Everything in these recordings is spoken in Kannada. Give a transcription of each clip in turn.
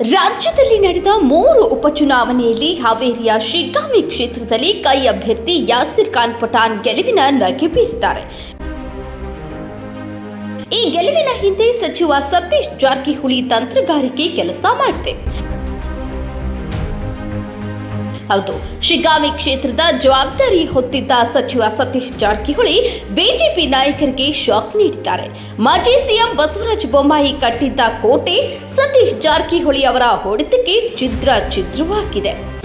ರಾಜ್ಯದಲ್ಲಿ ನಡೆದ ಮೂರು ಉಪಚುನಾವಣೆಯಲ್ಲಿ ಹಾವೇರಿಯ ಶಿಗ್ಗಾಮಿ ಕ್ಷೇತ್ರದಲ್ಲಿ ಕೈ ಅಭ್ಯರ್ಥಿ ಯಾಸಿರ್ ಖಾನ್ ಪಠಾಣ್ ಗೆಲುವಿನ ನಗೆ ಬೀರಿದ್ದಾರೆ. ಈ ಗೆಲುವಿನ ಹಿಂದೆ ಸಚಿವ ಸತೀಶ್ ಜಾರಕಿಹೊಳಿ ತಂತ್ರಗಾರಿಕೆ ಕೆಲಸ ಮಾಡಿದೆ ಹೌದು. ಶಿಗಾಮಿ ಕ್ಷೇತ್ರದ ಜವಾಬ್ದಾರಿ ಹೊತ್ತಿದ್ದ ಸಚಿವ ಸತೀಶ್ ಜಾರಕಿಹೊಳಿ ಬಿಜೆಪಿ ನಾಯಕರಿಗೆ ಶಾಕ್ ನೀಡಿದ್ದಾರೆ. ಮಾಜಿ ಸಿಎಂ ಬಸವರಾಜ ಬೊಮ್ಮಾಯಿ ಕಟ್ಟಿದ್ದ ಕೋಟೆ ಸತೀಶ್ ಜಾರಕಿಹೊಳಿ ಅವರ ಹೊಡೆತಕ್ಕೆ ಚಿತ್ರ ಛಿದ್ರವಾಗಿದೆ.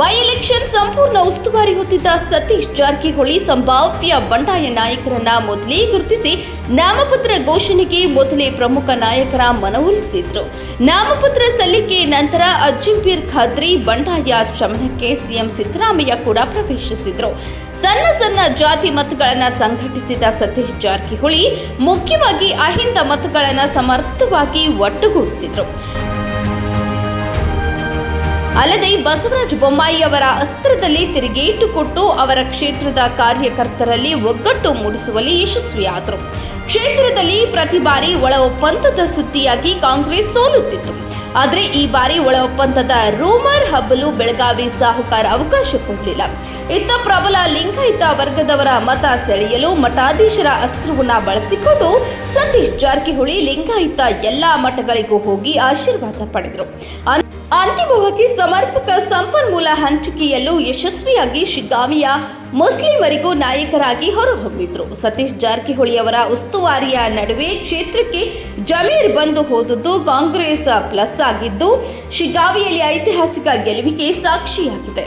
ಬೈ ಎಲೆಕ್ಷನ್ ಸಂಪೂರ್ಣ ಉಸ್ತುವಾರಿ ಹೊತ್ತಿದ್ದ ಸತೀಶ್ ಜಾರಕಿಹೊಳಿ ಸಂಭಾವ್ಯ ಬಂಡಾಯ ನಾಯಕರನ್ನ ಮೊದಲೇ ಗುರುತಿಸಿ ನಾಮಪತ್ರ ಘೋಷಣೆಗೆ ಮೊದಲೇ ಪ್ರಮುಖ ನಾಯಕರ ಮನವೊಲಿಸಿದ್ರು. ನಾಮಪತ್ರ ಸಲ್ಲಿಕೆ ನಂತರ ಅಜ್ಜಿಂಪೀರ್ ಖಾದ್ರಿ ಬಂಡಾಯ ಶಮನಕ್ಕೆ ಸಿಎಂ ಸಿದ್ದರಾಮಯ್ಯ ಕೂಡ ಪ್ರವೇಶಿಸಿದ್ರು. ಸಣ್ಣ ಸಣ್ಣ ಜಾತಿ ಮತಗಳನ್ನ ಸಂಘಟಿಸಿದ ಸತೀಶ್ ಜಾರಕಿಹೊಳಿ ಮುಖ್ಯವಾಗಿ ಅಹಿಂದ ಮತಗಳನ್ನ ಸಮರ್ಥವಾಗಿ ಒಟ್ಟುಗೂಡಿಸಿದ್ರು. ಅಲ್ಲದೆ ಬಸವರಾಜ ಬೊಮ್ಮಾಯಿ ಅವರ ಅಸ್ತ್ರದಲ್ಲಿ ತಿರುಗೇಟು ಕೊಟ್ಟು ಅವರ ಕ್ಷೇತ್ರದ ಕಾರ್ಯಕರ್ತರಲ್ಲಿ ಒಗ್ಗಟ್ಟು ಮೂಡಿಸುವಲ್ಲಿ ಯಶಸ್ವಿಯಾದರು. ಕ್ಷೇತ್ರದಲ್ಲಿ ಪ್ರತಿ ಬಾರಿ ಒಳ ಒಪ್ಪಂದದ ಸುದ್ದಿಯಾಗಿ ಕಾಂಗ್ರೆಸ್ ಸೋಲುತ್ತಿತ್ತು. ಆದರೆ ಈ ಬಾರಿ ಒಳ ಒಪ್ಪಂದದ ರೂಮರ್ ಹಬ್ಬಲು ಬೆಳಗಾವಿ ಸಾಹುಕಾರ ಅವಕಾಶ ಕೊಡಲಿಲ್ಲ. ಇತ್ತ ಪ್ರಬಲ ಲಿಂಗಾಯಿತ ವರ್ಗದವರ ಮತ ಸೆಳೆಯಲು ಮಠಾಧೀಶರ ಅಸ್ತ್ರವನ್ನ ಬಳಸಿಕೊಂಡು ಸತೀಶ್ ಜಾರಕಿಹೊಳಿ ಲಿಂಗಾಯಿತ ಎಲ್ಲಾ ಮಠಗಳಿಗೂ ಹೋಗಿ ಆಶೀರ್ವಾದ ಪಡೆದರು. ಅಂತಿಮವಾಗಿ ಸಮರ್ಪಕ ಸಂಪನ್ಮೂಲ ಹಂಚಿಕೆಯಲ್ಲೂ ಯಶಸ್ವಿಯಾಗಿ ಶಿಗ್ಗಾಮಿಯ ಮುಸ್ಲಿಮರಿಗೂ ನಾಯಕರಾಗಿ ಹೊರಹೊಮ್ಮಿದ್ರು. ಸತೀಶ್ ಜಾರಕಿಹೊಳಿ ಅವರ ಉಸ್ತುವಾರಿಯ ನಡುವೆ ಕ್ಷೇತ್ರಕ್ಕೆ ಜಮೀರ್ ಬಂದು ಹೋದದ್ದು ಕಾಂಗ್ರೆಸ್ ಪ್ಲಸ್ ಆಗಿದ್ದು, ಶಿಗ್ಗಾವಿಯಲ್ಲಿ ಐತಿಹಾಸಿಕ ಗೆಲುವಿಗೆ ಸಾಕ್ಷಿಯಾಗಿದೆ.